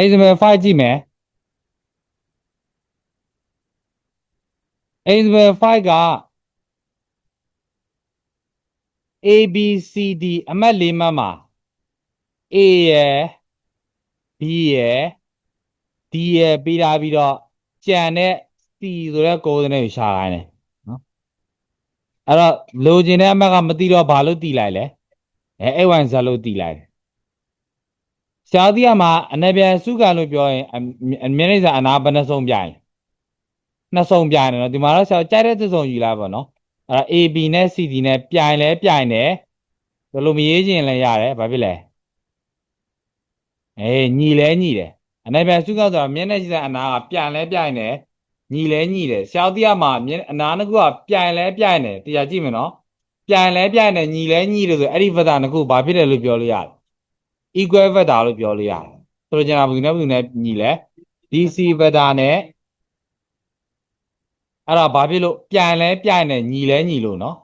example 5ကြည့်မယ် example 5က A B C D အမှတ်၄မှတ်မှာ A ရယ် B ရယ် D ရယ်ပြီးတာပြီးတော့ကြံတဲ့ C ဆိုတဲ့ကိုယ်စနစ်ကိုရှာခိုင်းတယ်နော်အဲ့တော့လိုချင်တဲ့အမှတ်ကမသိတော့ဘာလို့တီးလိုက်လဲအဲ A1 ဇလို့တီးလိုက်တယ် ရှားသီးရမှာအနေပြန်စုကံလို့ပြောရင်အအမြင့်နေစာအနာဘယ်နှစုံပြိုင်လဲနှစ်စုံပြိုင်တယ်နော်ဒီမှာတော့ရှားကြိုက်တဲ့တစ်စုံယူလိုက်ပါနော်အဲ့တော့ AB နဲ့ CD နဲ့ပြိုင်လဲပြိုင်တယ်ဘယ်လိုမရေးချင်လဲရတယ်ဘာဖြစ်လဲအေးညီလဲညီတယ်အနေပြန်စုကံဆိုတာမျက်နှာရှိတဲ့အနာကပြိုင်လဲပြိုင်တယ်ညီလဲညီတယ်ရှားသီးရမှာမျက်အနာနှစ်ခုကပြိုင်လဲပြိုင်တယ်တရားကြည့်မယ်နော်ပြိုင်လဲပြိုင်တယ်ညီလဲညီတယ်ဆိုအဲ့ဒီဗတာနှစ်ခုဘာဖြစ်တယ်လို့ပြောလို့ရတယ် equal vector လို့ပြောလို့ရတယ်ဆိုတော့ကျွန်တော်ဘယ်နဲ့ဘယ်နဲ့ညီလဲ DC vector နဲ့အဲ့ဒါဘာဖြစ်လို့ပြန်လဲပြန်တယ်ညီလဲညီလို့နော်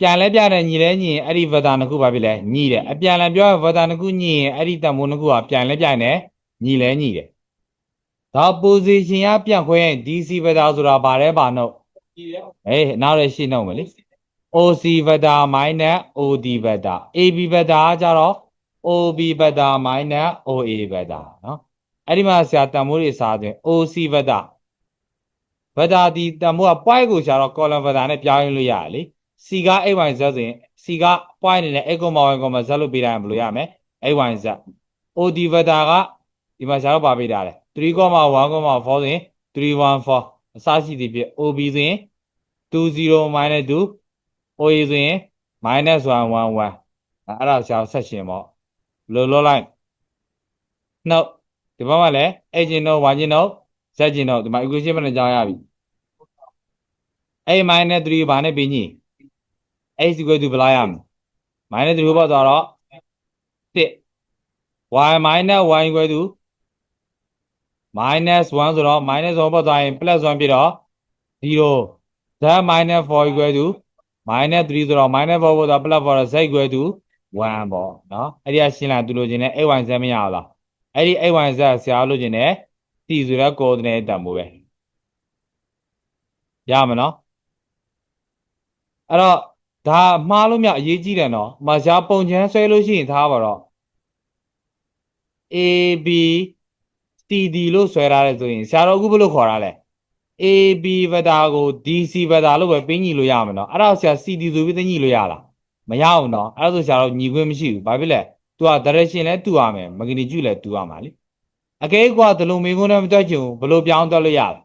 ပြန်လဲပြန်တယ်ညီလဲညီရင်အဲ့ဒီ vector နှစ်ခုဘာဖြစ်လဲညီတယ်အပြန်လဲပြောရင် vector နှစ်ခုညီရင်အဲ့ဒီတန်ဖိုးနှစ်ခုကပြန်လဲပြန်တယ်ညီလဲညီတယ်ဒါ position ကပြန်ခွဲရင် DC vector ဆိုတာဘာလဲဘာနှုတ်အေးနောက်ရရှိနှုတ်မယ်လေ OC vector minus OD vector AB vector ကကြတော့ OB vector minus OA vector နော်အဲ့ဒီမှာဆရာတန်မိုးတွေစားသွင်း OC vector vector ဒီတန်မိုးက point ကိုရှာတော့ column vector နဲ့ပြောင်းရလို့ရတယ်လေ C က xy z ဆိုရင် C က point အနေနဲ့ x, y, z လို့ပေးထားရင်ဘယ်လိုရမလဲ xy z OD vector ကဒီမှာရှာတော့ပါပေးထားတယ်3 1 4ဆိုရင်314အစရှိသည်ဖြင့် OB ဆိုရင်20 minus 2 OA ဆိုရင် minus 111အဲ့ဒါဆရာဆက်ရှင်ပေါ့ လိုလောလိုက်နှုတ်ဒီဘက်မှာလည်း a ကျင်တော့ y ကျင်တော့ z ကျင်တော့ဒီမှာ equation ဘယ်နှကြောင်းရပြီ a minus 3ဘာနဲ့ပြီးညီ a equal to ဘယ်လောက်ရမလဲ minus 3ဘောသွားတော့1 y minus y equal to minus 1ဆိုတော့ minus 1ဘောသွားရင် plus 1ဖြစ်တော့0 z minus 4 equal to minus 3ဆိုတော့ minus 4ဘောသွား plus 4တော့ z equal to 1ပေါ့နော်အဲ့ဒီကရှင်းလိုက်သူလိုချင်တဲ့ a1z မရဘူးလားအဲ့ဒီ a1z ဆရာလိုချင်တဲ့ t ဆိုတဲ့ coordinate တန်ဖိုးပဲရမနော်အဲ့တော့ဒါမှားလို့မြအရေးကြီးတယ်နော်မရှားပုံချမ်းဆွဲလို့ရှိရင်ထားပါတော့ a b c d လို့ဆွဲထားတယ်ဆိုရင်ဆရာတော်အခုဘယ်လိုခေါ်တာလဲ a b ဗတာကို dc ဗတာလို့ပဲပြင်ညီလို့ရမှာနော်အဲ့ဒါဆရာ cd ဆိုပြီးသိညီလို့ရလား မရအောင်နော်အဲ့ဒါဆိုဆရာတော်ညီခွင့်မရှိဘူးဘာဖြစ်လဲ तू က direction လဲတူရမယ်မဂနီကျူလဲတူရမှာလीအကဲကွာဒီလိုမေခွန်းနဲ့မတွက်ချင်ဘူးဘယ်လိုပြောင်းတွက်လို့ရလဲ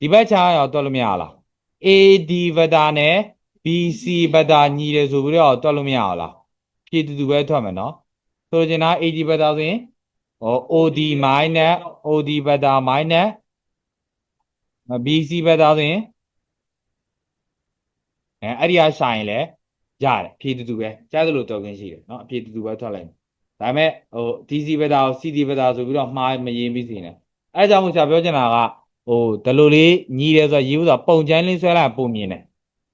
ဒီဘက်ချာရောတွက်လို့မရလား AD ဗတာနဲ့ BC ဗတာညီတယ်ဆိုပြီးတော့တွက်လို့မရအောင်လားဖြည့်တူတူပဲထွက်မယ်နော်ဆိုလိုချင်တာ AD ဗတာဆိုရင်ဟော OD minus OD ဗတာ minus BC ဗတာဆိုရင် အဲအဲ့ဒီဟာရှာရင်လည်းရတယ်ဖြည့်တူတူပဲကြားသလိုတော်ခင်းရှိတယ်เนาะအဖြည့်တူတူပဲထွက်လိုက်မယ်ဒါပေမဲ့ဟို DC ဘက်တာကို CD ဘက်တာဆိုပြီးတော့မှားမရင်ပြီးစီနေအဲကြောင့်မို့ဆရာပြောချင်တာကဟိုဒီလိုလေးညီးတယ်ဆိုတော့ရေးဥစွာပုံချမ်းလေးဆွဲလိုက်ပုံမြင်တယ်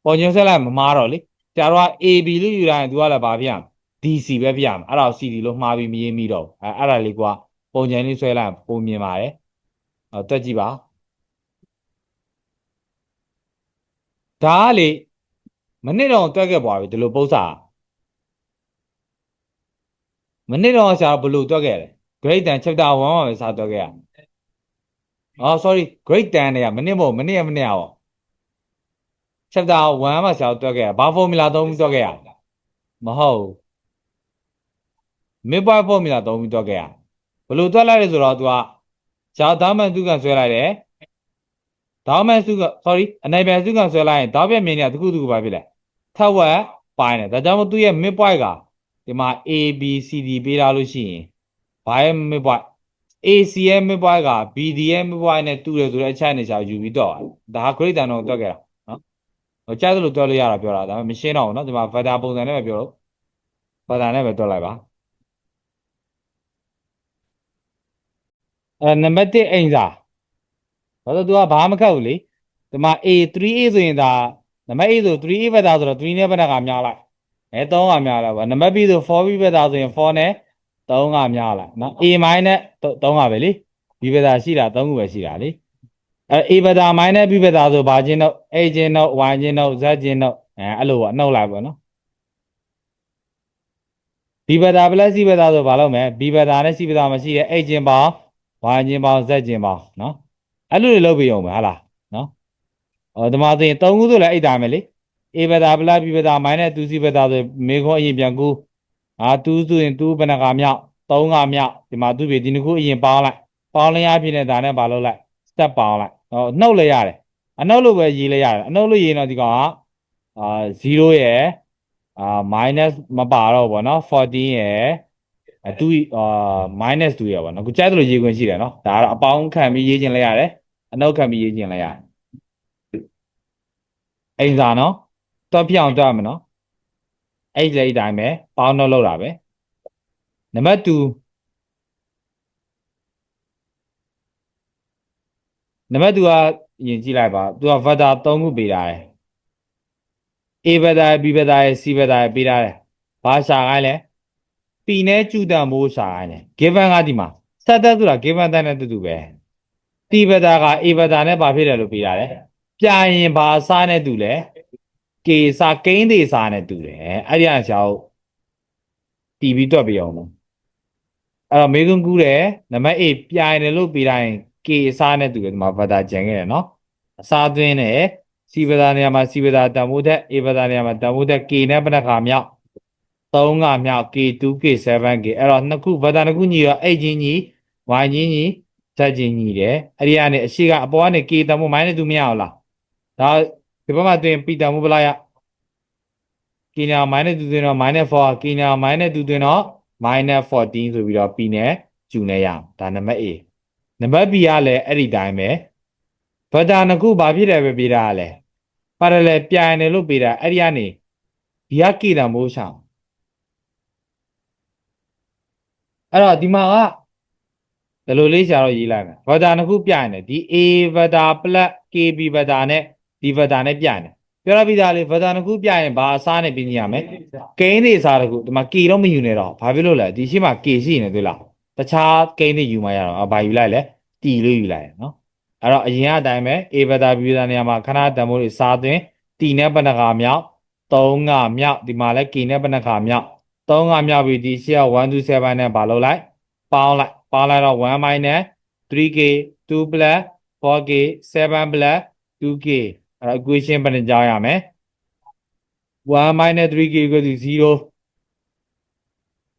ပုံချမ်းဆွဲလိုက်မမှားတော့လေဆရာတို့က AB လို့ယူတိုင်း तू ကလည်းဘာဖြစ်ရမလဲ DC ပဲဖြစ်ရမှာအဲ့ဒါကို CD လို့မှားပြီးမရေးမိတော့ဘူးအဲအဲ့ဒါလေးကပုံချမ်းလေးဆွဲလိုက်ပုံမြင်ပါတယ်ဟောတက်ကြည့်ပါဒါကလေ မနစ်တော့တွက်ခဲ့ပွားပြီဒီလိုပု္ပ္ပစာမနစ်တော့ဆရာဘယ်လိုတွက်ခဲ့လဲ grade 10 chapter 1မှာပဲစာတွက်ခဲ့ရအော် sorry grade 10เนี่ยမနစ်မဟုတ်မနစ်ရမနစ်ရပါ chapter 1မှာဆရာတွက်ခဲ့ရဘာ formula သုံးပြီးတွက်ခဲ့ရမဟုတ် midpoint formula သုံးပြီးတွက်ခဲ့ရဘယ်လိုတွက်လိုက်လဲဆိုတော့ तू ကဇာသားမှန်သူကဆွဲလိုက်တယ်ဒေါင်းမှန်စုက sorry အနေပြန်စုကဆွဲလိုက်ရင်ဒေါင်းပြမြင်နေတာတခုတခုပါဖြစ်လဲ ထပ်ဝက်ပိုင်းတယ်ဒါကြောင့်မို့သူရဲ့ midpoint ကဒီမှာ A B C D ပေးထားလို့ရှိရင်ဘာရဲ့ midpoint AC ရဲ့ midpoint က BD ရဲ့ midpoint နဲ့တူတယ်ဆိုတဲ့အချက်နဲ့ရှာယူပြီးတော့ဒါက grade တန်တော့တွက်ခဲ့တာနော်ဟိုကြားသလိုတွက်လို့ရတာပြောတာဒါပေမဲ့မရှင်းတော့ဘူးနော်ဒီမှာ vector ပုံစံနဲ့ပဲပြောလို့ vector နဲ့ပဲတွက်လိုက်ပါအဲနံပါတ်1အိမ်စာဘာလို့ तू ကဘာမှမခတ်ဘူးလေဒီမှာ A 3A ဆိုရင်ဒါ နံပါတ် A ဆို 3A ဘက်သားဆိုတော့3နဲ့ဘက်နဲ့ကများလိုက်အဲ3ကများလိုက်ပါနံပါတ် B ဆို 4B ဘက်သားဆိုရင်4နဲ့3ကများလိုက်နော် a မိုင်းနဲ့3ကပဲလေ b ဘက်တာရှိတာ3ခုပဲရှိတာလေအဲ a ဘက်တာမိုင်းနဲ့ b ဘက်တာဆိုဘာချင်းတော့ a ချင်းတော့ y ချင်းတော့ z ချင်းတော့အဲအဲ့လိုပေါ့နှုတ်လိုက်ပေါ့နော် b ဘက်တာ plus c ဘက်တာဆိုဘာလုပ်မလဲ b ဘက်တာနဲ့ c ဘက်တာမရှိတဲ့ a ချင်းပေါင်း y ချင်းပေါင်း z ချင်းပေါင်းနော်အဲ့လိုတွေလုပ်ပြီးအောင်ပဲဟာလားနော် ဟောဒီမှာဆိုရင်3ခုဆိုလည်းအိတ်တာမယ်လေ a ဘက်တာ plus b ဘက်တာ minus 2c ဘက်တာဆိုမေခွန်အရင်ပြန်ကူအာ2ဆိုရင်2ဘယ်နှကမြောက်3ကမြောက်ဒီမှာသူ့ပြီဒီနှစ်ခုအရင်ပေါင်းလိုက်ပေါင်းလျားဖြစ်နေတာနဲ့ဘာလုပ်လိုက် step ပေါင်းလိုက်ဟောနှုတ်လဲရတယ်အနှုတ်လို့ပဲရေးလဲရတယ်အနှုတ်လို့ရေးရင်တော့ဒီကောင်ကအာ0ရယ်အာ minus မပါတော့ဘောနော်14ရယ်အဲ2အာ minus 2ရယ်ဘောနော်ခုကြိုက်တယ်လို့ရေးခွင့်ရှိတယ်နော်ဒါကတော့အပေါင်းခံပြီးရေးခြင်းလဲရတယ်အနှုတ်ခံပြီးရေးခြင်းလဲရတယ် အိမ်စာနော်တော့ပြောင်းတော့မယ်နော်အဲ့ဒီလေအတိုင်းပဲပေါင်းတော့လောက်တာပဲနံပါတ်2နံပါတ်2ကယင်ကြည့်လိုက်ပါသူက vector 3ခုပေးထားတယ် a ဘက်တာ b ဘက်တာ c ဘက်တာပေးထားတယ်ဘာရှာခိုင်းလဲ p နဲ့ကျူတန်မိုးရှာခိုင်းတယ် given ကဒီမှာဆက်သက်ဆိုတာ given တဲ့နဲ့တူတူပဲ t ဘက်တာက a ဘက်တာနဲ့ဘာဖြစ်တယ်လို့ပေးထားတယ် ပြရင်ဘာအစားနဲ့တူလဲ k စာကိန်းသေးစာနဲ့တူတယ်အဲ့ဒီအရှာကိုတီးပြီးတွက်ပြအောင်လို့အဲ့တော့မေကွန်းကူးတယ်နံပါတ် A ပြရင်တယ်လို့ပေးတိုင်း k အစားနဲ့တူတယ်ဒီမှာဗတာကျန်ခဲ့တယ်နော်အစားသွင်းတယ် c ဗတာနေရာမှာ c ဗတာတန်ဖိုးတဲ့ a ဗတာနေရာမှာတန်ဖိုးတဲ့ k နဲ့ဘယ်နှခါမြောက်3ကမြောက် k2 k7k အဲ့တော့နှစ်ခုဗတာနှစ်ခုညီတော့ x ချင်းညီ y ချင်းညီ z ချင်းညီတယ်အဲ့ဒီကနေအရှိကအပေါ်ကနေ k တန်ဖိုး minus 2မရအောင်လား ဒါဒီဘက်မှာတွင် p တန်ဖိုးဘယ်လောက်ရ k ညာ minus 2တွင်တော့ minus 4 k ညာ minus 2တွင်တော့ minus 14ဆိုပြီးတော့ p နဲ့ကျူနေရအောင်ဒါနံပါတ် A နံပါတ် B ကလည်းအဲ့ဒီတိုင်းပဲဗတာနှစ်ခုဘာဖြစ်တယ်ပဲပေးတာကလဲ parallel ပြိုင်တယ်လို့ပေးတာအဲ့ဒီကနေဒီက k တန်မိုးဆောင်အဲ့တော့ဒီမှာကဘယ်လိုလေးရှာတော့ရေးလိုက်မယ်ဗတာနှစ်ခုပြိုင်တယ်ဒီ A ဗတာ plus KB ဗတာနဲ့ ဒီဗတာနဲ့ပြိုင်တယ်ပြောရပြီးသားလေဗတာနှစ်ခုပြိုင်ရင်ဘာအစားနဲ့ပြင်ကြရမလဲကိန်းတွေအစားတစ်ခုဒီမှာ K တော့မယူနေတော့ဘာဖြစ်လို့လဲဒီရှိမှ K ရှိနေသေးလားတခြားကိန်းတွေယူမှရတော့အဘာယူလိုက်လဲ T လို့ယူလိုက်ရနော်အဲ့တော့အရင်အတိုင်းပဲ A ဗတာ B ဗတာနေရာမှာခဏတန်ဖိုးတွေစားသွင်း T နဲ့ဘယ်နှခါမြောက်3ကမြောက်ဒီမှာလဲ K နဲ့ဘယ်နှခါမြောက်3ကမြောက်ပြီးဒီရှိက1 2 7နဲ့ဘာလုပ်လိုက်ပေါင်းလိုက်ပေါင်းလိုက်တော့1 minus 3k 2 plus 4k 7 plus 2k အဲ့တော့ equation ဘယ်နှကြောင်းရမလဲ1 minus 3k equal to 0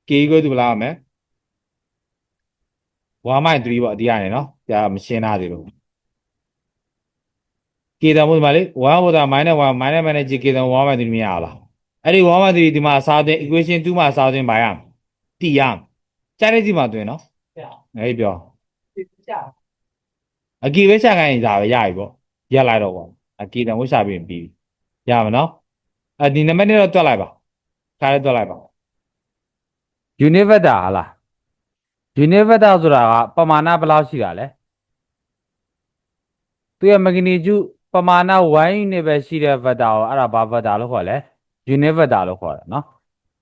k equal to ဘယ်လောက်ရမလဲ1 minus 3ပေါ့အဒီကနေနော်ကြာမရှင်းသားသေးလို့ k တန်ဖို့ဒီမှာလေ1ဘုဒ္ဓ minus 1 minus minus g k တန်1 minus 3မရအောင်လားအဲ့ဒီ1 minus 3ဒီမှာအစားသွင်း equation 2မှာအစားသွင်းပါရမယ် t ရမယ်ကြားတဲ့စီမှာသွင်းနော်ငယ်ပြောအကီပဲရှာခိုင်းရင်ဒါပဲရပြီပေါ့ရက်လိုက်တော့ပေါ့ အကီတန်ဖို့ရှာပြီးရင်ပြီးပြီရမယ်နော်အဒီနံပါတ်နဲ့တော့တွက်လိုက်ပါခါရဲတွက်လိုက်ပါ unit vector ဟာလား unit vector ဆိုတာကပမာဏဘယ်လောက်ရှိတာလဲသူရဲ့ magnitude ပမာဏ1 unit ပဲရှိတဲ့ vector ကိုအဲ့ဒါဘာ vector လို့ခေါ်လဲ unit vector လို့ခေါ်တယ်နော်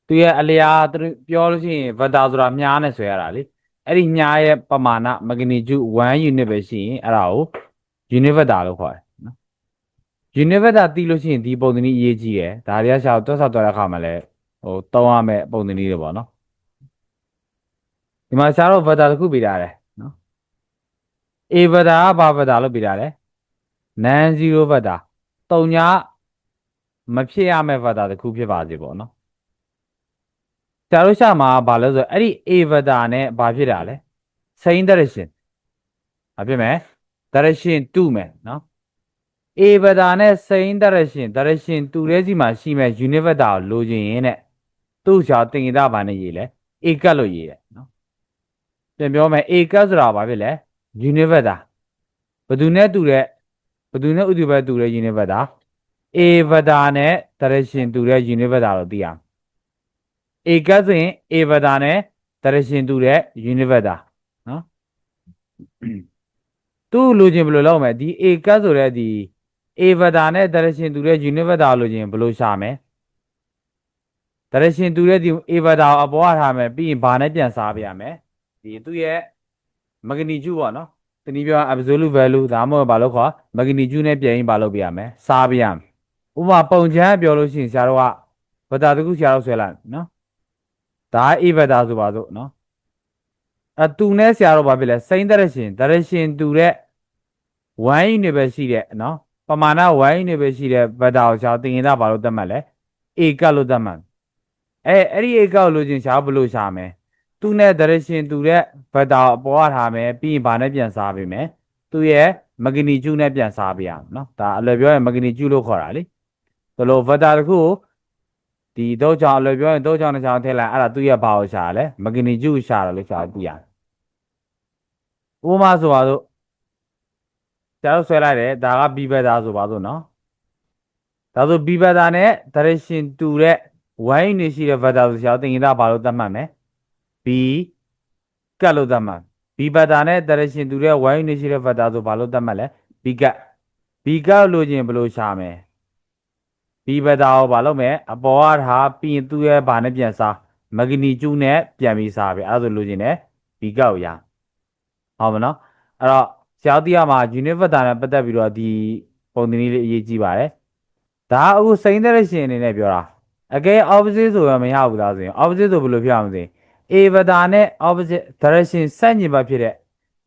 သူရဲ့အလျာသူပြောလို့ရှိရင် vector ဆိုတာမြားနဲ့ဆွဲရတာလေအဲ့ဒီမြားရဲ့ပမာဏ magnitude 1 unit ပဲရှိရင်အဲ့ဒါကို unit vector လို့ခေါ်တယ် နော် unit vector သိလို့ရှိရင်ဒီပုံသဏ္ဍာန်အရေးကြီးတယ်ဒါတွေကရှာတွက်ဆောက်တွက်တဲ့အခါမှာလည်းဟိုတောင်းရမယ့်ပုံသဏ္ဍာန်တွေပေါ့နော်ဒီမှာရှာတော့ vector တစ်ခုပေးထားတယ်နော် a vector ကဘာ vector လို့ပေးထားလဲ non zero vector တုံညာမဖြစ်ရမယ့် vector တစ်ခုဖြစ်ပါစေပေါ့နော်ဆရာတို့ရှာမှာဘာလဲဆိုတော့အဲ့ဒီ a vector နဲ့ဘာဖြစ်တာလဲ same direction ဘာဖြစ်မလဲ direction တူမယ်နော် a vector နဲ့ same direction direction တူတဲ့စီမှာရှိမဲ့ unit vector ကိုလိုချင်ရင်တဲ့သူ့ရှာတင်ရတာဘာနဲ့ရေးလဲ a ကတ်လို့ရေးတယ်နော်ပြန်ပြောမယ် a ကတ်ဆိုတာဘာဖြစ်လဲ unit vector ဘယ်သူနဲ့တူတဲ့ဘယ်သူနဲ့ဥဒ္ဓဘတူတဲ့ unit vector a vector နဲ့ direction တူတဲ့ unit vector လို့သိရအောင် a ကတ်ဆိုရင် a vector နဲ့ direction တူတဲ့ unit vector နော်သူ့လိုချင်ဘယ်လိုလုပ်မလဲဒီ a ကတ်ဆိုတဲ့ဒီ a vector နဲ့ direction တူတဲ့ unit vector လိုချင်ဘယ်လိုရှာမလဲတရရှင်တူတဲ့ဒီ A ဘတာကိုအပေါ်ကထားမယ်ပြီးရင်ဘာနဲ့ပြန်စားပြရမယ်ဒီသူ့ရဲ့မဂနီကျူပေါ့နော်တနည်းပြောရင် absolute value ဒါမှမဟုတ်ဘာလို့ခေါ်မဂနီကျူနဲ့ပြန်ရင်ဘာလုပ်ပြရမယ်စားပြရမယ်ဥပမာပုံချမ်းပြောလို့ရှိရင်ဆရာတို့ကဘတာတစ်ခုဆရာတို့ဆွဲလိုက်နော်ဒါ A ဘတာဆိုပါစို့နော်အတူနဲ့ဆရာတို့ဘာဖြစ်လဲစိမ့်တရရှင်တရရှင်တူတဲ့1 unit ပဲရှိတဲ့နော် ပမာဏ1 unit ပဲရှိတဲ့ဘတာကိုဆရာတို့သင်္ကေတဘာလို့သတ်မှတ်လဲ A ကတ်လို့သတ်မှတ်အဲအဲ့ဒီ A ကတ်ကိုလို့ချင်းရှားဘလို့ရှာမယ်သူနဲ့ direction တူတဲ့ဘတ်တာကိုအပေါ်ကထားမယ်ပြီးရင်ဘာနဲ့ပြန်စားပေးမယ်သူရဲ့မဂနီကျူနဲ့ပြန်စားပေးရမယ်နော်ဒါအလွယ်ပြောရင်မဂနီကျူလို့ခေါ်တာလေဒါလို့ဘတ်တာတစ်ခုကိုဒီတော့ကြောင့်အလွယ်ပြောရင်တော့ကြောင့်တစ်ချောင်းထည့်လိုက်အဲ့ဒါသူရဲ့ဘာကိုရှာလဲမဂနီကျူရှာတယ်လို့ရှာပြရတယ်ဥပမာဆိုပါစို့ ကျတော့ဆွဲလိုက်တယ်ဒါက B ဘတ်တာဆိုပါစို့နော်ဒါဆို b ဘက်တာနဲ့ direction တူတဲ့ y နေရှိတဲ့ vector ဆိုရှာသင်္ကေတဘာလို့သတ်မှတ်မလဲ b ကတ်လို့သတ်မှတ် b ဘက်တာနဲ့ direction တူတဲ့ y နေရှိတဲ့ vector ဆိုဘာလို့သတ်မှတ်လဲ b ကတ် b ကတ်လို့ချင်းဘယ်လိုရှာမလဲ b ဘက်တာကိုဘာလုပ်မလဲအပေါ်ကထားပြီးရင်သူ့ရဲ့ဘာနဲ့ပြန်စားမဂနီကျူးနဲ့ပြန်ပြီးစားပဲအဲ့ဒါဆိုလို့ချင်းလည်း b ကတ်ကိုရဟုတ်မနော်အဲ့တော့ဆ ရာတို့တရားမှာ unit vector နဲ့ပတ်သက်ပြီးတော့ဒီပုံသင်နည်းလေးအရေးကြီးပါတယ်ဒါအခုစိမ့်တဲ့ရှင်အနေနဲ့ပြောတာအကဲ opposite ဆိုရင်မရဘူးလားဆိုရင် opposite ဆိုဘယ်လိုဖြစ်အောင်မသိ A vector နဲ့ opposite direction ဆန့်ကျင်ဘက်ဖြစ်တဲ့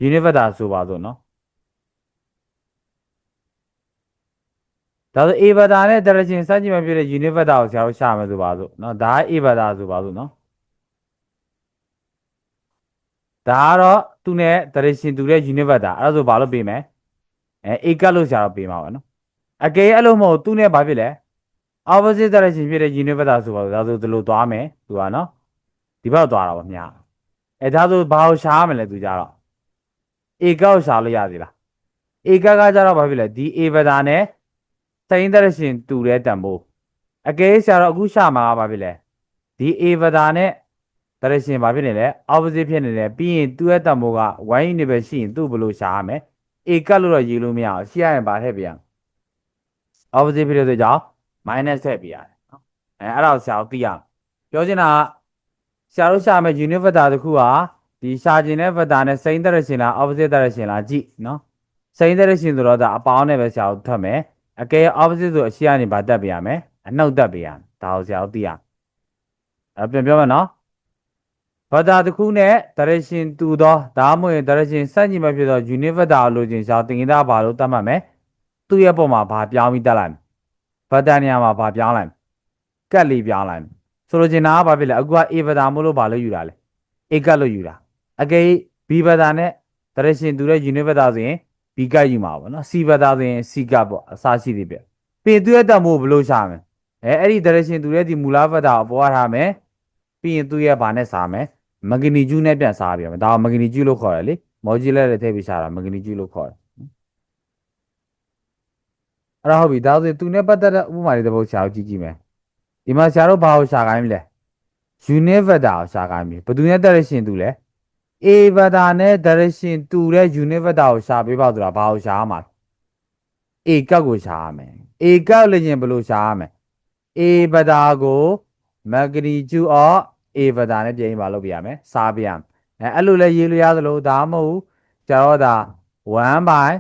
unit vector ဆိုပါစို့နော်ဒါဆို A vector နဲ့ direction ဆန့်ကျင်ဘက်ဖြစ်တဲ့ unit vector ကိုဆရာတို့ရှာမယ်ဆိုပါစို့နော်ဒါက A vector ဆိုပါစို့နော်ဒါကတော့ သူနဲ့ direction တူတဲ့ unit vector အဲ့ဒါဆိုဘာလို့ပေးမယ်အဲ A ကတ်လို့ဆရာတို့ပေးမှာပါနော်အကယ်အဲ့လိုမဟုတ်သူနဲ့ဘာဖြစ်လဲ opposite direction ဖြစ်တဲ့ unit vector ဆိုပါတော့ဒါဆိုဒီလိုသွားမယ်သူကနော်ဒီဘက်သွားတာပါမြာအဲဒါဆိုဘာကိုရှာရမလဲသူကြတော့ a ကောက်ရှာလို့ရသေးလား a ကကကြတော့ဘာဖြစ်လဲဒီ a vector နဲ့ sin direction တူတဲ့တန်ဖိုးအကယ်ရှာတော့အခုရှာမှာကဘာဖြစ်လဲဒီ a vector နဲ့ direction ဘာဖြစ်နေလဲ opposite ဖြစ်နေတယ်ပြီးရင်သူ့ရဲ့တန်ဖိုးက y unit ပဲရှိရင်သူ့ဘယ်လိုရှာရမလဲ a ကတ်လို့တော့ရေးလို့မရအောင်ရှိရရင်ဘာထည့်ပြရမလဲ opposite ဖြစ်တဲ့အတွက်ကြောင့် minus ထည့်ပေးရတယ်နော်အဲအဲ့ဒါကိုဆရာတို့သိရမယ်ပြောချင်တာကဆရာတို့ရှာမယ့် unit vector တစ်ခုဟာဒီရှာခြင်းတဲ့ vector နဲ့ same direction လား opposite direction လားကြည့်နော် same direction ဆိုတော့ဒါအပေါင်းနဲ့ပဲဆရာတို့ထွက်မယ်အကယ် opposite ဆိုအရှိကနေပါတက်ပေးရမယ်အနှုတ်တက်ပေးရမယ်ဒါကိုဆရာတို့သိရမယ်အဲ့ပြန်ပြောမယ်နော် vector တစ်ခုနဲ့ direction တူသောဒါမှမဟုတ်ရင် direction စက်ညီမဖြစ်သော unit vector ကိုလိုချင်ဆရာသင်္ကေတဘာလို့သတ်မှတ်မယ်သူ့ရဲ့ပုံမှာဘာပြောင်းပြီးတက်လိုက်မယ်ဗတ်တန်နေရာမှာဘာပြောင်းလိုက်မယ်ကတ်လေးပြောင်းလိုက်မယ်ဆိုလိုချင်တာကဘာဖြစ်လဲအခုက A ဗတ်တာမို့လို့ဘာလို့ယူတာလဲ A ကတ်လို့ယူတာအကယ် B ဗတ်တာနဲ့ direction တူတဲ့ unit ဗတ်တာဆိုရင် B ကတ်ယူမှာပေါ့နော် C ဗတ်တာဆိုရင် C ကတ်ပေါ့အစားရှိသေးပြပြင်သူ့ရဲ့တက်မို့ဘယ်လိုရှာမလဲအဲအဲ့ဒီ direction တူတဲ့ဒီမူလဗတ်တာကိုပေါ်ထားမယ်ပြီးရင်သူ့ရဲ့ဘာနဲ့စားမယ် မဂနီကျူးနဲ့ပြန်စားပြမယ်ဒါကမဂနီကျူးလို့ခေါ်တယ်လေမော်ဂျီလက်နဲ့ထည့်ပြီးရှာတာမဂနီကျူးလို့ခေါ်တယ်အဲ့ဒါဟုတ်ပြီဒါဆိုရင်သူနဲ့ပတ်သက်တဲ့ဥပမာတွေတစ်ပုဒ်ရှာကိုကြည့်ကြည့်မယ်ဒီမှာရှာတော့ဘာကိုရှာခိုင်းမလဲ unit vector ကိုရှာခိုင်းပြီဘယ်သူနဲ့ direction တူလဲ a vector နဲ့ direction တူတဲ့ unit vector ကိုရှာပေးပါဆိုတာဘာကိုရှာရမှာလဲ a ကတ်ကိုရှာရမယ် a ကတ်လည်းရင်ဘယ်လိုရှာရမလဲ a vector ကို magnitude of a vector နဲ့ပြင်ပါလို့ပြရမယ်စားပြရမယ်အဲအဲ့လိုလဲရေးလို့ရသလိုဒါမှမဟုတ်ကျတော့ဒါ1 by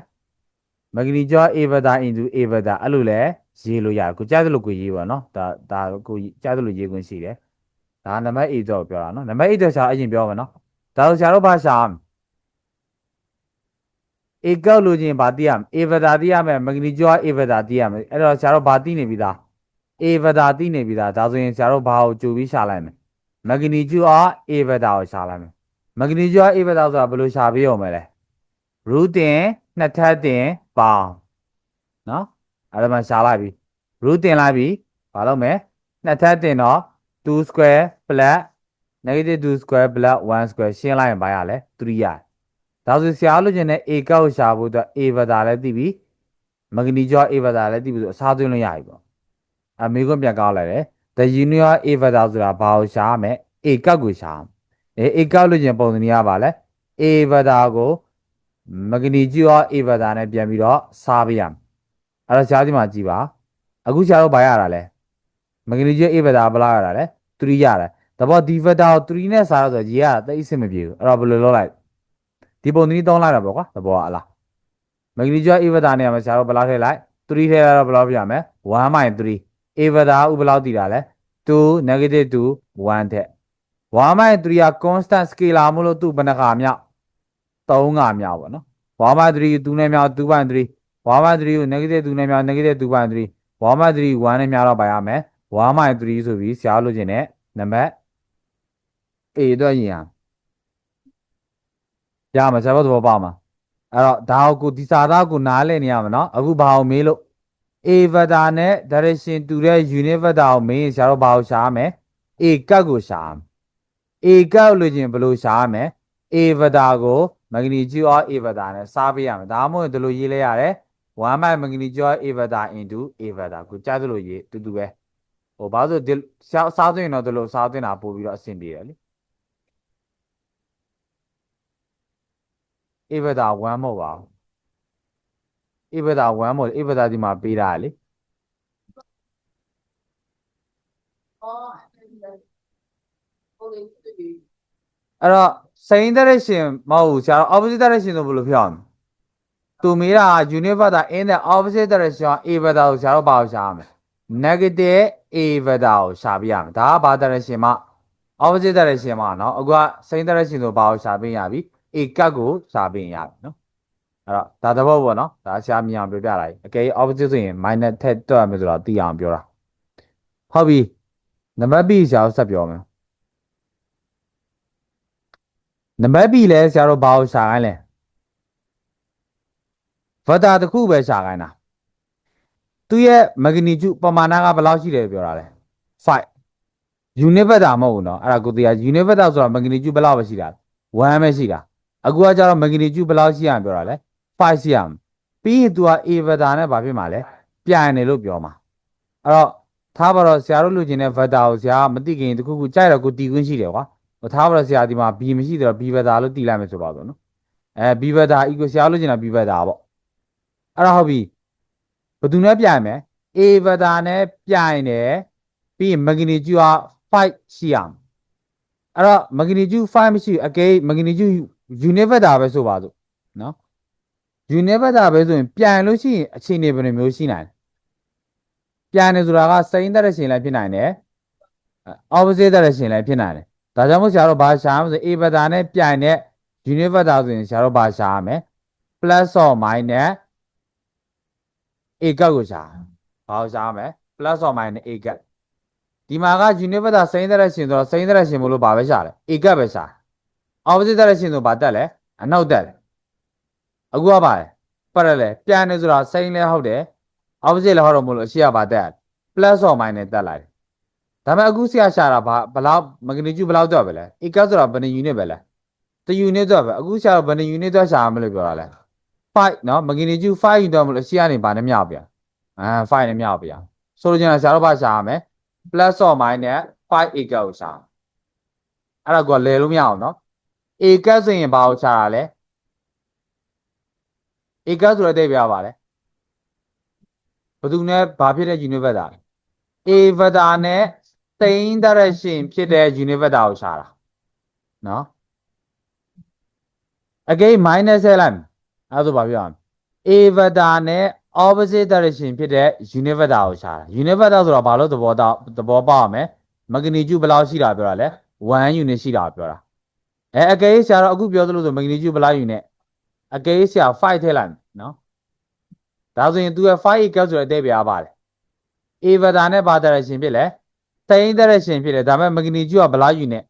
magnitude a vector into a vector အဲ့လိုလဲရေးလို့ရတယ်ကိုကြားသလိုကိုရေးပါနော်ဒါဒါကိုကြားသလိုရေးခွင့်ရှိတယ်ဒါနံပါတ်8တော့ပြောတာနော်နံပါတ်8တော့ရှာအရင်ပြောမှာနော်ဒါဆိုရှာတော့ဘာရှာမလဲ a ကောက်လို့ချင်းဘာသိရမလဲ a vector သိရမယ် magnitude a vector သိရမယ်အဲ့တော့ရှာတော့ဘာသိနေပြီသား a vector သိနေပြီသားဒါဆိုရင်ရှာတော့ဘာကိုကြိုပြီးရှာလိုက်မယ် magnitude a vector ကိုရှာလိုက်မယ် magnitude a vector ဆိုတာဘယ်လိုရှာပေးအောင်မလဲ root တင်နှစ်ထပ်တင်ပေါင်းနော်အဲ့ဒါမှရှာလိုက်ပြီ root တင်လိုက်ပြီဘာလုပ်မလဲနှစ်ထပ်တင်တော့2 square plus negative 2 square plus 1 square ရှင်းလိုက်ရင်ဘာရလဲ3ရဒါဆိုဆရာလို့ကျင်တဲ့ a ကောက်ရှာဖို့အတွက် a vector လည်းသိပြီ magnitude a vector လည်းသိပြီဆိုအစားသွင်းလို့ရပြီပေါ့အမေကွန်းပြန်ကောက်လိုက်တယ် the union a vector ဆိုတာဘာကိုရှာရမလဲ a ကောက်ကိုရှာရမယ် a ကောက်လို့ကျင်ပုံစံนี้ရပါလဲ a vector ကိုမဂနီကျူရော a ဘတာနဲ့ပြန်ပြီးတော့စားပေးရမယ်အဲ့တော့ရှားဒီမှာကြည့်ပါအခုရှားတော့ဘာရတာလဲမဂနီကျူ a ဘတာဘယ်လောက်ရတာလဲ3ရတယ်တဘောဒီ vector ကို3နဲ့စားတော့ဆိုရေကတိတ်အဆင်မပြေဘူးအဲ့တော့ဘယ်လိုလုပ်လိုက်ဒီပုံသနည်းသုံးလိုက်တာပေါ့ကွာတဘောကအလားမဂနီကျူ a vector နေရာမှာဆရာတို့ဘယ်လောက်ထည့်လိုက်3ထည့်လိုက်တော့ဘယ်လောက်ပြရမလဲ1 3 a vector ဥဘယ်လောက်တည်တာလဲ2 negative 2 1ထက်1 3က constant scalar မလို့သူ့ဘယ်နှခါမြောက်3ခါမြောက်ပေါ့နော်1 3 2နဲ့မြောက်2 3 1 3ကို negative 2နဲ့မြောက် negative 2 3 1 3 1နဲ့မြောက်တော့ပါရမယ်1 3ဆိုပြီးဆရာလို့ခြင်းနဲ့နံပါတ် A အတွက်ရင်ဟာရမှာဆရာတို့သဘောပေါက်မှာအဲ့တော့ဒါကိုဒီစာသားကိုနားလည်နေရမှာနော်အခုဘာအောင်မေးလို့ A vector နဲ့ direction တူတဲ့ unit vector ကိုမေးရင်ဆရာတို့ဘာကိုရှာရမလဲ A ကတ်ကိုရှာရမယ် A ကတ်လို့ချင်းဘယ်လိုရှာရမလဲ A vector ကို magnitude of A vector နဲ့စားပေးရမယ်ဒါမှမဟုတ်ဒီလိုရေးလဲရတယ်1 by magnitude of A vector into A vector ကိုကြားသလိုရေးတူတူပဲဟိုဘာလို့ဒီစားစားသွင်းတော့ဒီလိုစားသွင်းတာပို့ပြီးတော့အဆင်ပြေတယ်လေ A vector 1မဟုတ်ပါဘူး A vector 1မဟုတ် A vector ဒီမှာပေးတာလေ အဲ့တော့ same direction မဟုတ်ဘူးဆရာတို့ opposite direction ဆိုဘယ်လိုပြောရမလဲသူမေးတာက unit vector in the opposite direction a vector ကိုဆရာတို့ဘာကိုရှာရမလဲ negative a vector ကိုရှာပြရမယ်ဒါကဘာ direction မှာ opposite direction မှာเนาะအခုက same direction ဆိုဘာကိုရှာပေးရပြီ a ကတ်ကိုရှာပေးရပြီเนาะ အဲ့တော့ဒါသဘောပေါ့เนาะဒါဆရာမြင်အောင်ပြောပြလိုက်အကယ် opposite ဆိုရင် minus ထက်တွက်ရမယ်ဆိုတော့သိအောင်ပြောတာဟုတ်ပြီနံပါတ် B ဆရာတို့ဆက်ပြောမယ် နံပါတ် B လဲဆရာတို့ဘာကိုရှာခိုင်းလဲဗတာတစ်ခုပဲရှာခိုင်းတာသူရဲ့ magnitude ပမာဏကဘယ်လောက်ရှိတယ်ပြောတာလဲ5 unit vector မဟုတ်ဘူးเนาะအဲ့ဒါကိုတရား unit vector ဆိုတာ magnitude ဘယ်လောက်ပဲရှိတာ1ပဲရှိတာအခုကကျတော့ magnitude ဘယ်လောက်ရှိရမှာပြောတာလဲ 5ရှိရမှာပြီးရင် तू က a vector နဲ့ဘာဖြစ်မှာလဲပြိုင်တယ်လို့ပြောမှာအဲ့တော့ထားပါတော့ဆရာတို့လူချင်းတဲ့ vector ကိုဆရာကမသိခင်တစ်ခုခုကြိုက်တော့ကိုတီးခွင့်ရှိတယ်ကွာဟိုထားပါတော့ဆရာဒီမှာ B မရှိတော့ B ဘက်တာလို့တီးလိုက်မယ်ဆိုပါတော့နော်အဲ B ဘက်တာ equal ဆရာလို့ကျင်တာ B ဘက်တာပေါ့အဲ့ဒါဟုတ်ပြီဘယ်သူနဲ့ပြိုင်မလဲ A ဘက်တာနဲ့ပြိုင်တယ်ပြီးရင် magnitude က5ရှိရမယ်အဲ့တော့ magnitude 5မရှိဘူးအကယ် magnitude unit vector ပဲဆိုပါစို့နော် unit vector ပဲဆိုရင်ပြိုင်လို့ရှိရင်အခြေအနေဘယ်လိုမျိုးရှိနိုင်လဲပြိုင်တယ်ဆိုတာက sine direction လည်းဖြစ်နိုင်တယ် opposite direction လည်းဖြစ်နိုင်တယ်ဒါကြောင့်မို့ဆရာတို့ဘာရှာရမလဲဆို a vector နဲ့ပြိုင်တဲ့ unit vector ဆိုရင်ဆရာတို့ဘာရှာရမလဲ plus or minus a ကတ်ကိုရှာဘာကိုရှာရမလဲ plus or minus a ကတ်ဒီမှာက unit vector sine direction ဆိုတော့ sine direction မလို့ဘာပဲရှာလဲ a ကတ်ပဲရှာ opposite direction ဆိုဘာတက်လဲအနောက်တက်တယ် အခုကပါလဲ parallel ပြိုင်နေဆိုတော့ sine လည်းဟုတ်တယ် opposite လည်းဟုတ်တော့မလို့အရှိကဘာတက် plus or minus တက်လိုက်တယ် ဒါပေမဲ့အခုဆရာရှာတာဘာဘယ်လောက်မဂနီကျူဘယ်လောက်တော့ပဲလဲဧကဆိုတာဘယ်နှ unit ပဲလဲတ unit တော့ပဲအခုရှာတော့ဘယ်နှ unit တော့ရှာရမလို့ပြောတာလဲ5เนาะမဂနီကျူ5 unit တော့မလို့ရှေ့ကနေဘာနဲ့မြောက်ပြအာ5နဲ့မြောက်ပြဆိုလိုချင်တာဆရာတို့ဘာရှာရမလဲ plus or minus 5ဧကကိုရှာအဲ့ဒါကလဲလို့မရအောင်เนาะဧကဆိုရင်ဘာကိုရှာတာလဲ ဧကဆိုတဲ့အဓိပ္ပာယ်ပါလဲဘယ်သူနဲ့ဘာဖြစ်တဲ့ unit ပဲတာလဲ A vector နဲ့ same direction ဖြစ်တဲ့ unit vector ကိုရှာတာနော် again minus ဆက်လိုက်မယ်အဲ့ဒါဆိုဘာပြောရမလဲ A vector နဲ့ opposite direction ဖြစ်တဲ့ unit vector ကိုရှာတာ unit vector ဆိုတော့ဘာလို့သဘောတော့သဘောပေါက်ရမလဲ magnitude ဘယ်လောက်ရှိတာပြောတာလဲ1 unit ရှိတာပြောတာအဲ again ဆရာတော့အခုပြောသလိုဆို magnitude ဘယ်လောက် unit again ဆရာ5ထည့်လိုက်မယ်နော်ဒါဆိုရင် तू ရဲ့5 equal ဆိုတဲ့အဓိပ္ပာယ်ကပါတယ် A vector နဲ့ဘာ direction ဖြစ်လဲ same direction ဖြစ်တယ်ဒါပေမဲ့ magnitude ကဘယ်လောက် unit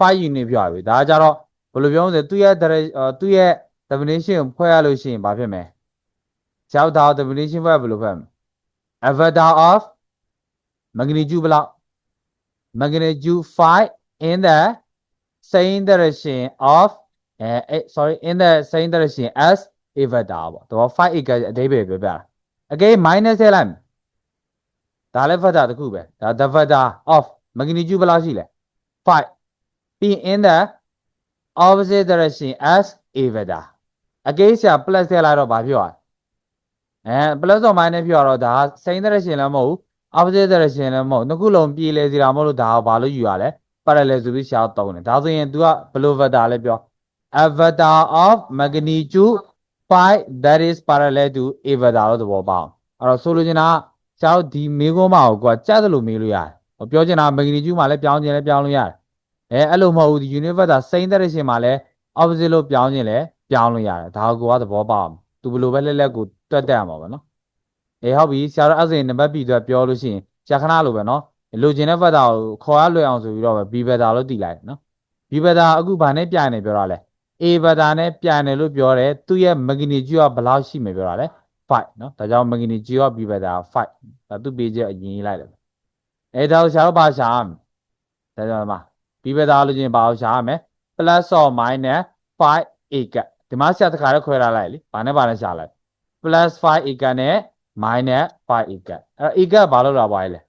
5 unit ပြောရပြီဒါကကြတော့ဘယ်လိုပြောမလဲသူ့ရဲ့ direct အာသူ့ရဲ့ definition ကိုဖွဲ့ရလို့ရှိရင်ဘာဖြစ်မလဲကျောက်သား definition ဖွဲ့ဘယ်လိုဖွဲ့မလဲ a vector of magnitude ဘယ်လောက် magnitude 5 in the same direction of အဲ sorry in the same direction as a vector ပေါ့တော့5 equal အဓိပ္ပာယ်ပြောပြတာ again minus ထည့်လိုက်မယ်ဒါလည်း vector တစ်ခုပဲဒါ the vector of magnitude ဘယ်လောက်ရှိလဲ5ပြီး in the opposite direction as a vector again ဆရာ plus ထည့်လိုက်တော့ဘာဖြစ်သွားလဲအဲ plus or minus ဖြစ်သွားတော့ဒါ same direction လည်းမဟုတ်ဘူး opposite direction လည်းမဟုတ်နှစ်ခုလုံးပြေလဲစီတာမဟုတ်လို့ဒါကဘာလို့ယူရလဲ parallel ဆိုပြီးရှားသုံးတယ်ဒါဆိုရင် तू ကဘယ်လို vector လဲပြော avatar of magnitude 5 that is parallel to avatar လို့သဘောပေါက်အဲ့တော့ဆိုလိုချင်တာကျောင်းဒီမေးခွန်းမကိုကကြက်သလိုမေးလို့ရတယ်ပြောချင်တာ magnitude မှာလည်းပြောင်းခြင်းလည်းပြောင်းလို့ရတယ်အဲအဲ့လိုမဟုတ်ဘူးဒီ universe စိမ့်တဲ့ရှင်မှာလည်း opposite လို့ပြောင်းခြင်းလည်းပြောင်းလို့ရတယ်ဒါကိုကသဘောပေါက်သူဘယ်လိုပဲလက်လက်ကိုတွက်တက်ရမှာပါနော်အေးဟုတ်ပြီဆရာတော်အဲ့စင်နံပါတ်ပြီတော့ပြောလို့ရှိရင်ဆရာခဏလိုပဲနော်လိုချင်တဲ့ဘက်တာကိုခေါ်ရလွယ်အောင်ဆိုပြီးတော့ဘီဘက်တာလို့တည်လိုက်နော်ဘီဘက်တာအခုဗာနဲ့ပြနေပြောတာလဲ A ဘက်တာနဲ့ပြိုင်တယ်လို့ပြောတယ်သူ့ရဲ့ magnitude ကဘယ်လောက်ရှိမယ်ပြောတာလဲ5เนาะဒါကြောင့် magnitude က B ဘက်တာ5ဒါသူ့ page အရင်ရေးလိုက်တယ်အဲဒါကိုဆရာတို့ဘာရှာရမလဲဒါကြောင့်မှာ B ဘက်တာလို့ချင်းဘာကိုရှာရမလဲ plus or minus 5 a ကဒီမှာဆရာတခါတော့ခွဲထားလိုက်လीဘာနဲ့ဘာနဲ့ရှာလိုက် plus 5 a ကနဲ့ minus 5 a ကအဲ့တော့ a ကဘာလို့လာပါလဲ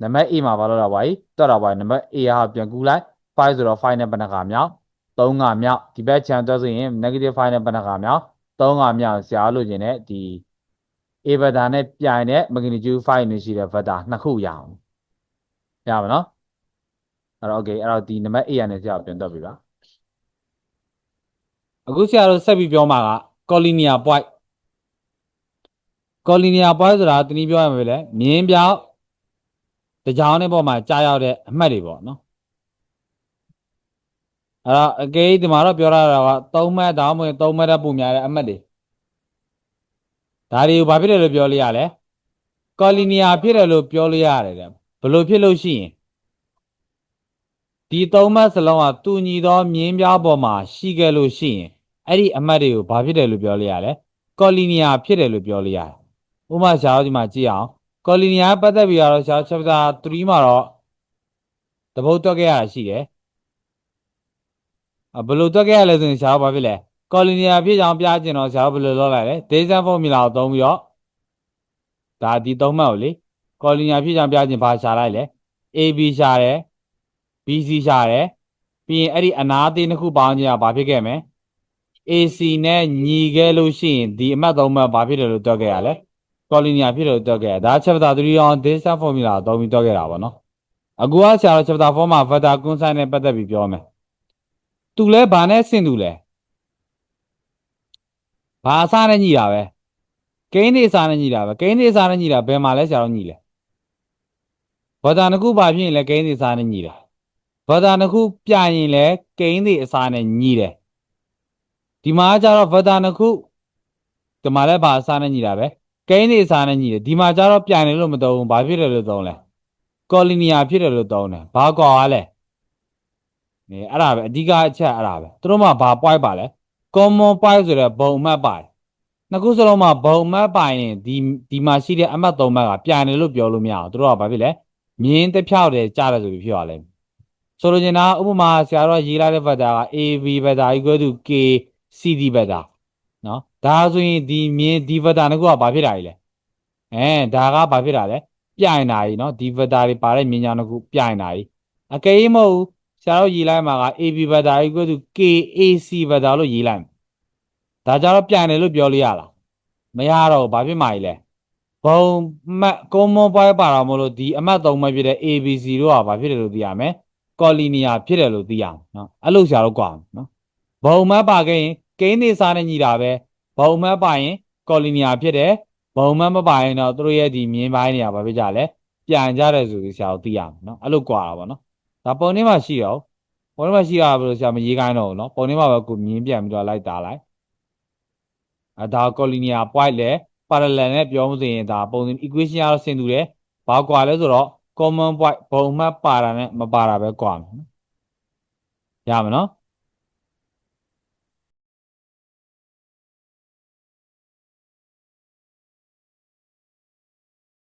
နံပါတ် a မှာဘာလို့လာပါလဲတွက်တာပါနံပါတ် a ဟာပြန်ကူလိုက်5ဆိုတော့5နဲ့ဘယ်နှခါမြောက် 3ခါမြောက်ဒီဘက်ချန်တွက်ဆိုရင် negative 5နဲ့ဘယ်နှခါမြောက်3ခါမြောက်ဆရာလို့ခြင်းနဲ့ဒီ a ဘက်တာနဲ့ပြိုင်တဲ့ magnitude 5နဲ့ရှိတဲ့ဘက်တာနှစ်ခုရအောင်ရပါနော်အဲ့တော့ okay အဲ့တော့ဒီနံပါတ် a ရနဲ့ဆရာပြန်တွက်ပြီပါအခုဆရာတို့ဆက်ပြီးပြောမှာက collinear point collinear point ဆိုတာတနည်းပြောရမှာပဲလေမြင်းပြောက်တကြောင်တဲ့ပေါ်မှာကြာရောက်တဲ့အမှတ်တွေပေါ့နော် အဲ့တော့အကေဒီမှာတော့ပြောရတာက3မှတ်တောင်းမဝင်3မှတ်တဲ့ပုံများတဲ့အမှတ်တွေဒါတွေကိုဘာဖြစ်တယ်လို့ပြောလို့ရလဲ collinear ဖြစ်တယ်လို့ပြောလို့ရတယ်တဲ့ဘယ်လိုဖြစ်လို့ရှိရင်ဒီ3မှတ်စလုံးကတူညီသောမြင်းပြောက်ပေါ်မှာရှိခဲ့လို့ရှိရင်အဲ့ဒီအမှတ်တွေကိုဘာဖြစ်တယ်လို့ပြောလို့ရလဲ collinear ဖြစ်တယ်လို့ပြောလို့ရတယ်ဥပမာရှားဒီမှာကြည့်အောင် collinear ပတ်သက်ပြီးတော့ရှား chapter 3မှာတော့တပုတ်တွက်ခဲ့ရတာရှိတယ်အ ဘယ်လိုတွက်ခဲ့ရလဲဆိုရင်ရှားဘာဖြစ်လဲ collinear ဖြစ်ကြောင်းပြချင်တော့ရှားဘယ်လိုလုပ်လိုက်လဲ Dayson formula ကိုသုံးပြီးတော့ဒါဒီသုံးမှတ်ကိုလေ collinear ဖြစ်ကြောင်းပြချင်ဘာရှာလိုက်လဲ AB ရှာတယ် BC ရှာတယ်ပြီးရင်အဲ့ဒီအနာအသေးတစ်ခုပေါင်းခြင်းကဘာဖြစ်ခဲ့မလဲ AC နဲ့ညီခဲ့လို့ရှိရင်ဒီအမှတ်သုံးမှတ်ဘာဖြစ်တယ်လို့တွက်ခဲ့ရလဲ collinear ဖြစ်တယ်လို့တွက်ခဲ့ရဒါ chapter 3 on distance formula ကိုသုံးပြီးတွက်ခဲ့တာပေါ့နော်အခုကဆရာတို့ chapter 4မှာ vector constant နဲ့ပတ်သက်ပြီးပြောမယ် သူလဲဘာနဲ့ဆင့်သူလဲဘာအစားနဲ့ညီတာပဲကိန်းနေအစားနဲ့ညီတာပဲကိန်းနေအစားနဲ့ညီတာဘယ်မှာလဲဆရာတို့ညီလဲ vector တစ်ခုဘာဖြစ်ရင်လဲကိန်းနေအစားနဲ့ညီတယ် vector တစ်ခုပြရင်လဲကိန်းနေအစားနဲ့ညီတယ်ဒီမှာကျတော့ vector တစ်ခုဒီမှာလည်းဘာအစားနဲ့ညီတာပဲကိန်းနေအစားနဲ့ညီတယ်ဒီမှာကျတော့ပြိုင်တယ်လို့မသုံးဘူးဘာဖြစ်တယ်လို့သုံးလဲ collinear ဖြစ်တယ်လို့သုံးတယ်ဘာကွာလဲ နေအဲ့ဒါပဲအဓိကအချက်အဲ့ဒါပဲသူတို့မှာဘာ point ပါလဲ common point ဆိုတဲ့ဘုံအမှတ်ပါတယ်နှစ်ခုစလုံးမှာဘုံအမှတ်ပါရင်ဒီဒီမှာရှိတဲ့အမှတ်သုံးမှတ်ကပြိုင်တယ်လို့ပြောလို့မရအောင်သူတို့ကဘာဖြစ်လဲမြင်းတစ်ဖြောက်တယ်ကြားတယ်ဆိုပြီးဖြစ်ရလဲဆိုလိုချင်တာဥပမာဆရာတော်ရေးလိုက်တဲ့ vector က AB vector equal to k CD vector နော်ဒါဆိုရင်ဒီမြင်းဒီ vector နှစ်ခုကဘာဖြစ်တာကြီးလဲအဲဒါကဘာဖြစ်တာလဲပြိုင်တာကြီးနော်ဒီ vector တွေပါတဲ့မြင်းညာနှစ်ခုပြိုင်တာကြီးအကယ်၍မဟုတ်ဘူး ဆရာတို့ရေးလိုက်မှာက AB vector equal to KAC vector လို့ရေးလိုက်ဒါကြတော့ပြိုင်တယ်လို့ပြောလို့ရလားမရတော့ဘာဖြစ်မှာကြီးလဲဘုံမှတ် common point ပါတော့မလို့ဒီအမှတ်သုံးမှတ်ဖြစ်တဲ့ ABC တို့ကဘာဖြစ်တယ်လို့သိရမယ် collinear ဖြစ်တယ်လို့သိရမယ်နော်အဲ့လိုဆရာတို့ကြွားနော်ဘုံမှတ်ပါခဲ့ရင်ကိန်းနေစားနဲ့ညီတာပဲဘုံမှတ်ပါရင် collinear ဖြစ်တယ်ဘုံမှတ်မပါရင်တော့သူတို့ရဲ့ဒီမြင်းပိုင်းတွေကဘာဖြစ်ကြလဲပြန်ကြတယ်ဆိုပြီးဆရာတို့သိရမယ်နော်အဲ့လိုကြွားတာပေါ့နော် ဒါပုံထဲမှာရှိတော့ပုံထဲမှာရှိတာဘယ်လိုဆရာမရေးခိုင်းတော့ဘူးနော်ပုံထဲမှာပဲကိုမြင်းပြန်ပြီးတော့လိုက်တာလိုက်အဲဒါ collinear point လဲ parallel နဲ့ပြောမှဆိုရင်ဒါပုံစံ equation ကတော့ဆင်တူတယ်ဘာကွာလဲဆိုတော့ common point ဘုံမှတ်ပါတာနဲ့မပါတာပဲကွာမယ်နော်ရမယ်နော်